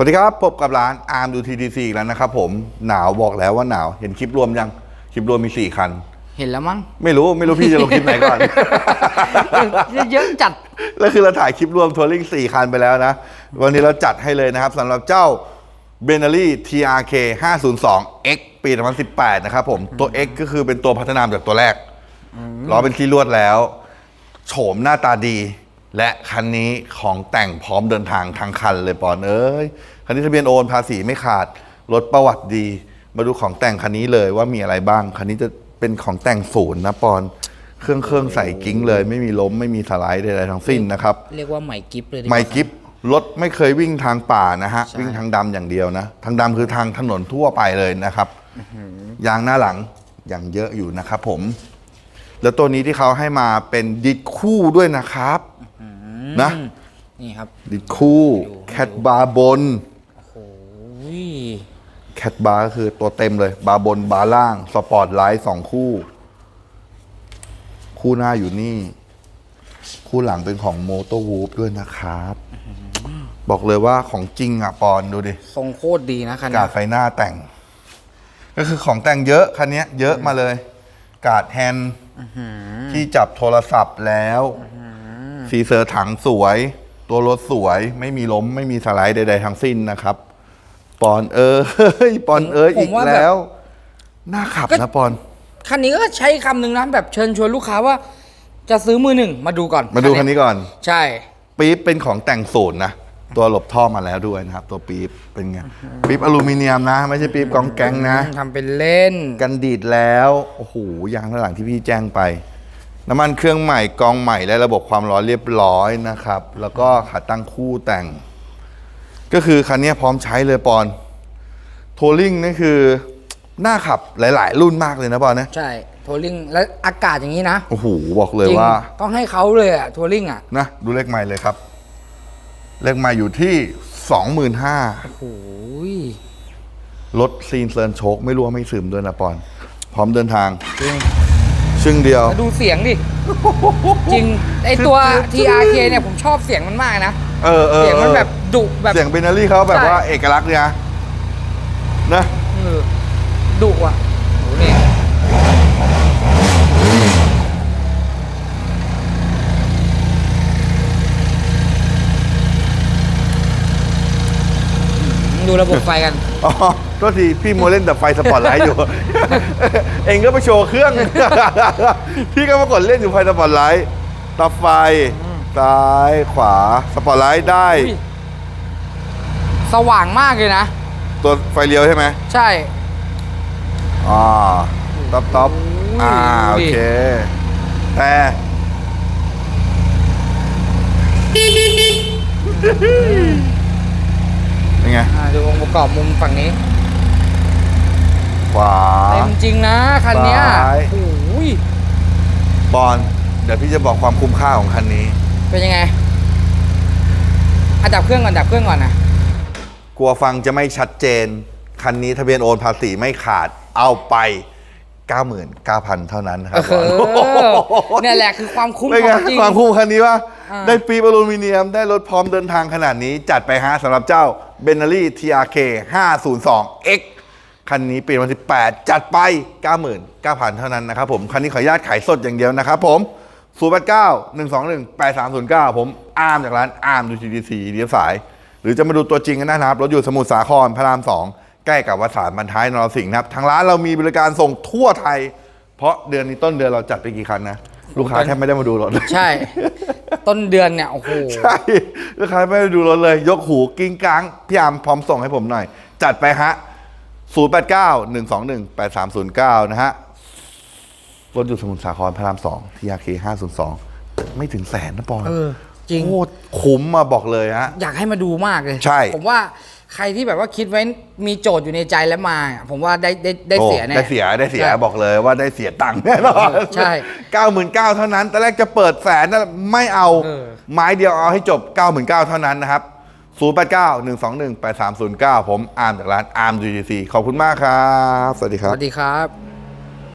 สวัสดีครับ พบกับร้านอาร์มดูทีดีซีอีกแล้วนะครับผมหนาวบอกแล้วว่าหนาว เห็นคลิปรวมยัง คลิปรวมมี4คัน เห็นแล้วมั้ง ไม่รู้ไม่รู้พี่จะลงคลิปไหนก่อน เยอะจัด แล้วคือเราถ่ายคลิปรวมทัวริง4คันไปแล้วนะ วันนี้เราจัดให้เลยนะครับสำหรับเจ้า b e n a l i TRK 502 X ปี 2018 นะครับผมตัว X ก็คือเป็นตัวพัฒนามาจากตัวแรกล้อเป็นที่ลวดแล้ว โฉมหน้าตาดี และคันนี้ของแต่งพร้อมเดินทางทางคันเลยปอนเอ้ย คันนี้ทะเบียนโอนภาษีไม่ขาด รถประวัติดี มาดูของแต่งคันนี้เลยว่ามีอะไรบ้าง คันนี้จะเป็นของแต่งศูนย์นะปอน เครื่องเครื่องใส่กิ้งเลย ไม่มีล้มไม่มีสไลด์ใดๆทั้งสิ้นนะครับ เรียกว่าใหม่กิฟเลยดีว่า ไมค์กิฟรถไม่เคยวิ่งทางป่านะฮะ ใช่ วิ่งทางดำอย่างเดียวนะ ทางดำคือทางถนนทั่วไปเลยนะครับยางหน้าหลังอย่างเยอะอยู่นะครับผม แล้วตัวนี้ที่เขาให้มาเป็นดิดคู่ด้วยนะครับ นะ นี่ครับดิดคู่ดูแคทบาร์บนโอ้ยแคทบาร์ก็คือตัวเต็มเลย บาร์บนบาร์ล่าง สปอร์ตไลท์สองคู่ คู่หน้าอยู่นี่ คู่หลังเป็นของโมโตวูฟด้วยนะครับ บอกเลยว่าของจริงอะปอนดูดิ ทรงโคตรดีนะคันกานี้ดไฟหน้าแต่ง ก็คือของแต่งเยอะคันเนี้ยเยอะมาเลย กาดแฮนด์ที่จับโทรศัพท์แล้ว สีเซอร์ถังสวย ตัวรถสวย ไม่มีล้ม ไม่มีสไลด์ใดๆทั้งสิ้นนะครับ ปอนเอ้ยปอนเอ้ยอีกแล้ว น่าขับนะปอน คันนี้ก็ใช้คำหนึ่งนะแบบเชิญชวนลูกค้าว่า จะซื้อมือหนึ่งมาดูก่อนมาดูคันนี้ก่อน ใช่ ปี๊บเป็นของแต่งศูนย์นะ ตัวหลบท่อมาแล้วด้วยนะครับ ตัวปี๊บเป็นไงปี๊บอลูมิเนียมนะ ไม่ใช่ปี๊บกองแกงนะ ทำเป็นเล่น กันดีดแล้ว โอ้โหยางด้านหลังที่พี่แจ้งไป น้ำมันเครื่องใหม่กองใหม่และระบบความร้อนเรียบร้อยนะครับ แล้วก็ขาตั้งคู่แต่ง ก็คือคันนี้พร้อมใช้เลยปอนโทลิ่งนี่คือน่าขับหลาย ๆ รุ่นมากเลยนะปอนนะใช่ทัวริงแล้วอากาศอย่างนี้นะโอ้โหบอกเลยจริงว่า ต้องให้เขาเลยอะทัวริงอะนะดูเลขใหม่เลยครับ เลขใหม่อยู่ที่สองหมื่นห้าโอ้ยรถซีนเซิร์นโชคไม่รู้ว่าไม่ซึมด้วยนะปอน พร้อมเดินทางจริง ชึ่งเดียวแล้วดูเสียงดิ จริง ไอตัว TRK เนี่ยผมชอบเสียงมันมากนะ เออเออเสียงมันออแบบดุแบบ เสียงเบนนารี่เขาแบบใช่ว่าเอกลักษณ์เนี่ยนะเออดุอะโหนี่ดูระบบไฟกันอ๋อ โทษทีพี่โมวเล่นแต่ไฟสปอตไลท์อยู่ เองก็ไปโชว์เครื่อง พี่ก็มากดเล่นอยู่ไฟสปอตไลท์ตับไฟซ้ายขวาสปอตไลท์ได้ อุ้ยสว่างมากเลยนะ ตัวไฟเลี้ยวใช่ไหมใช่ อ่าต๊อปต๊อปอุ้ยอ่าโอดูดิ เค แต่เป็นไง อ่าดูองค์ประกอบมุมฝั่งนี้ขวา เต็มจริงนะคันเนี้ยซ้าย โอ้ยบอลเดี๋ยวพี่จะบอกความคุ้มค่าของคันนี้ เป็นยังไงอะดับเครื่องก่อนดับเครื่องก่อนนะกลัวฟังจะไม่ชัดเจน คันนี้ทะเบียนโอนภาษีไม่ขาดเอาไป 99,000 เท่านั้นครับเออเนี่ยแหละคือความคุ้มเป็นขไงองจริง ความคุ้มคันนี้ว่า อ่า ได้ปีบอลูมิเนียม ได้รถพร้อมเดินทางขนาดนี้ จัดไปฮะสำหรับเจ้า b e n a l i TRK 502 X คันนี้ปี2018จัดไป 99,000 เท่านั้นนะครับผม คันนี้ขออนุญาตขายสดอย่างเดียวนะครับผม 089 121 8309 ผมอาร์มจากร้านอาร์มดูทีดีซีเดียวสาย หรือจะมาดูตัวจริงกันได้นะครับ รถอยู่สมุทรสาครพระราม 2 ใกล้กับวัดสารบรรท้ายนรสิงห์นะครับ ทางร้านเรามีบริการส่งทั่วไทย เพราะเดือนนี้ต้นเดือนเราจัดไปกี่คันนะ ลูกค้าแทบไม่ได้มาดูรถเลยใช่ ต้นเดือนเนี่ยโอ้โหใช่ลูกค้าไม่ได้ดูรถเลย ยกหูกิ้งกังพี่อาร์มพร้อมส่งให้ผมหน่อย จัดไปฮะ 089 121 8309 นะฮะรถอยู่สมุทรสาครพระราม2ทีอาเค502ไม่ถึงแสนนะปอนเออจริง โคตรคุ้มมาบอกเลยฮะ อยากให้มาดูมากเลย ใช่ ผมว่าใครที่แบบว่าคิดไว้มีโจทย์อยู่ในใจแล้วมาอะผมว่าได้ได้ได้โอ้เสียแน่ได้เสียได้เสียใช่บอกเลยว่าได้เสียตังค์แน่นอนใช่เก้าหมื่นเก้าเท่านั้นตอนแรกจะเปิดแสนนะไม่เอา เออ ไม้เดียวเอาให้จบ99,000เท่านั้นนะครับ 089 121 8309 ผมอาร์มจากร้านอาร์ม GTC ขอบคุณมากครับ สวัสดีคสรับ วัสดีครับ